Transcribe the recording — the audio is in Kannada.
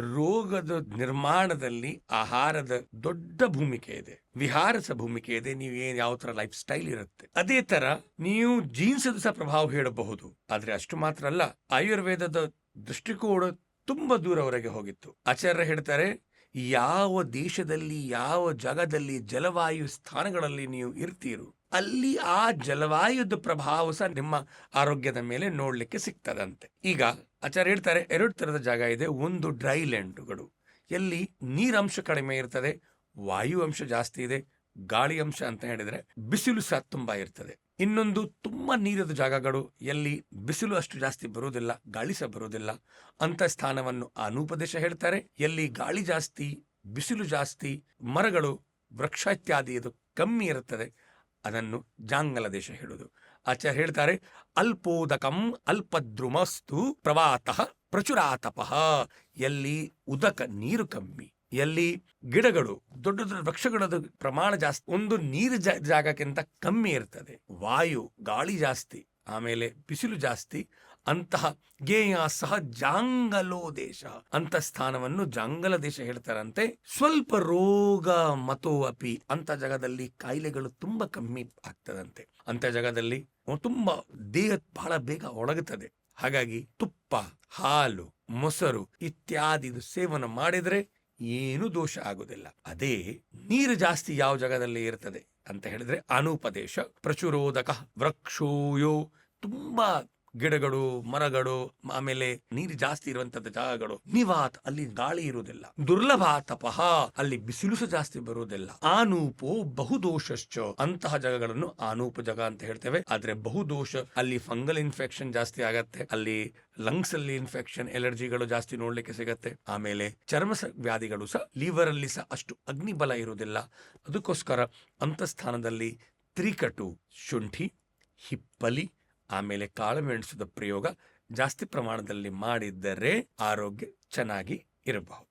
ರೋಗದ ನಿರ್ಮಾಣದಲ್ಲಿ ಆಹಾರದ ದೊಡ್ಡ ಭೂಮಿಕೆ ಇದೆ. ವಿಹಾರಸ ಭೂಮಿಕೆ ಇದೆ. ನೀವು ಏನ್ ಯಾವ ತರ ಲೈಫ್ ಸ್ಟೈಲ್ ಇರುತ್ತೆ. ಅದೇ ತರ ನೀವು ಜೀನ್ಸ್ ಸಹ ಪ್ರಭಾವ ಹೇಳಬಹುದು. ಆದ್ರೆ ಅಷ್ಟು ಮಾತ್ರ ಅಲ್ಲ. ಆಯುರ್ವೇದದ ದೃಷ್ಟಿಕೋನ ತುಂಬಾ ದೂರವರೆಗೆ ಹೋಗಿತ್ತು. ಆಚಾರ್ಯ ಹೇಳ್ತಾರೆ, ಯಾವ ದೇಶದಲ್ಲಿ, ಯಾವ ಜಾಗದಲ್ಲಿ ಜಲವಾಯು ಸ್ಥಾನಗಳಲ್ಲಿ ನೀವು ಇರ್ತೀರೋ ಅಲ್ಲಿ ಆ ಜಲವಾಯುದ ಪ್ರಭಾವ ಸಹ ನಿಮ್ಮ ಆರೋಗ್ಯದ ಮೇಲೆ ನೋಡ್ಲಿಕ್ಕೆ ಸಿಗ್ತದಂತೆ. ಈಗ ಆಚಾರ್ಯ ಹೇಳ್ತಾರೆ, ಎರಡು ತರದ ಜಾಗ ಇದೆ. ಒಂದು ಡ್ರೈ ಲ್ಯಾಂಡ್ಗಳು. ಎಲ್ಲಿ ನೀರಂಶ ಕಡಿಮೆ ಇರ್ತದೆ, ವಾಯು ಅಂಶ ಜಾಸ್ತಿ ಇದೆ, ಗಾಳಿ ಅಂಶ ಅಂತ ಹೇಳಿದ್ರೆ ಬಿಸಿಲು ಸಹ ತುಂಬಾ ಇರ್ತದೆ. ಇನ್ನೊಂದು ತುಂಬಾ ನೀರದ ಜಾಗಗಳು, ಎಲ್ಲಿ ಬಿಸಿಲು ಅಷ್ಟು ಜಾಸ್ತಿ ಬರುವುದಿಲ್ಲ, ಗಾಳಿ ಸಹ ಬರುವುದಿಲ್ಲ, ಅಂತ ಸ್ಥಾನವನ್ನು ಅನುಪದೇಶ ಹೇಳ್ತಾರೆ. ಎಲ್ಲಿ ಗಾಳಿ ಜಾಸ್ತಿ, ಬಿಸಿಲು ಜಾಸ್ತಿ, ಮರಗಳು ವೃಕ್ಷ ಇತ್ಯಾದಿ ಇದು ಕಮ್ಮಿ ಇರುತ್ತದೆ ಅದನ್ನು ಜಾಂಗಲ ದೇಶ ಹೇಳುವುದು ಆಚಾರ್ಯ ಹೇಳ್ತಾರೆ, ಅಲ್ಪೋದಕಂ ಅಲ್ಪದ್ರುಮಸ್ತು ಪ್ರವಾತಃ ಪ್ರಚುರಾತಪಃ. ಎಲ್ಲಿ ಉದಕ ನೀರು ಕಮ್ಮಿ, ಎಲ್ಲಿ ಗಿಡಗಳು, ದೊಡ್ಡ ದೊಡ್ಡ ವೃಕ್ಷಗಳ ಪ್ರಮಾಣ ಜಾಸ್ತಿ, ಒಂದು ನೀರು ಜಾಗಕ್ಕಿಂತ ಕಮ್ಮಿ ಇರ್ತದೆ. ವಾಯು ಗಾಳಿ ಜಾಸ್ತಿ ಆಮೇಲೆ ಬಿಸಿಲು ಜಾಸ್ತಿ, ಅಂತಹ ಗೇಯ ಸಹ ಜಾಂಗಲೋ ದೇಶ. ಅಂತ ಸ್ಥಾನವನ್ನು ಜಾಂಗಲ ದೇಶ ಹೇಳ್ತಾರಂತೆ. ಸ್ವಲ್ಪ ರೋಗ ಮತೋ ಅಪಿ ಅಂತ ಜಾಗದಲ್ಲಿ ಕಾಯಿಲೆಗಳು ತುಂಬಾ ಕಮ್ಮಿ ಆಗ್ತದಂತೆ. ಅಂತ ಜಾಗದಲ್ಲಿ ತುಂಬಾ ದೇಹ ಬಹಳ ಬೇಗ ಒಣಗುತ್ತದೆ. ಹಾಗಾಗಿ ತುಪ್ಪ, ಹಾಲು, ಮೊಸರು ಇತ್ಯಾದಿ ಸೇವನ ಮಾಡಿದ್ರೆ ಏನು ದೋಷ ಆಗುದಿಲ್ಲ. ಅದೇ ನೀರು ಜಾಸ್ತಿ ಯಾವ ಜಾಗದಲ್ಲಿ ಇರ್ತದೆ ಅಂತ ಹೇಳಿದ್ರೆ ಅನುಪದೇಶ ಪ್ರಚುರೋದಕ ವೃಕ್ಷೋಯೋ ತುಂಬಾ ಗಿಡಗಳು, ಮರಗಳು, ಆಮೇಲೆ ನೀರು ಜಾಸ್ತಿ ಇರುವಂತದ್ದು ಜಾಗಗಳು. ನಿವಾತ್ ಅಲ್ಲಿ ಗಾಳಿ ಇರುವುದಿಲ್ಲ. ದುರ್ಲಭ ತಪಃ ಅಲ್ಲಿ ಬಿಸಿಲು ಜಾಸ್ತಿ ಬರುವುದಿಲ್ಲ. ಆನೂಪೋ ಬಹುದೋಷಶ್ಚ. ಅಂತಹ ಜಾಗಗಳನ್ನು ಆನೂಪ ಜಾಗ ಅಂತ ಹೇಳ್ತೇವೆ. ಆದ್ರೆ ಬಹುದೋಷ ಅಲ್ಲಿ ಫಂಗಲ್ ಇನ್ಫೆಕ್ಷನ್ ಜಾಸ್ತಿ ಆಗತ್ತೆ. ಅಲ್ಲಿ ಲಂಗ್ಸ್ ಅಲ್ಲಿ ಇನ್ಫೆಕ್ಷನ್, ಎಲರ್ಜಿಗಳು ಜಾಸ್ತಿ ನೋಡ್ಲಿಕ್ಕೆ ಸಿಗತ್ತೆ. ಆಮೇಲೆ ಚರ್ಮ ವ್ಯಾಧಿಗಳು ಸಹ ಲಿವರ್ ಅಲ್ಲಿ ಸಹ ಅಷ್ಟು ಅಗ್ನಿಬಲ ಇರುವುದಿಲ್ಲ. ಅದಕ್ಕೋಸ್ಕರ ಅಂತ ಸ್ಥಾನದಲ್ಲಿ ತ್ರಿಕಟು ಶುಂಠಿ, ಹಿಪ್ಪಲಿ ಆಮೇಲೆ ಕಾಳುಮೆಣಸದ ಪ್ರಯೋಗ ಜಾಸ್ತಿ ಪ್ರಮಾಣದಲ್ಲಿ ಮಾಡಿದ್ದರೆ ಆರೋಗ್ಯ ಚೆನ್ನಾಗಿ ಇರಬಹುದು.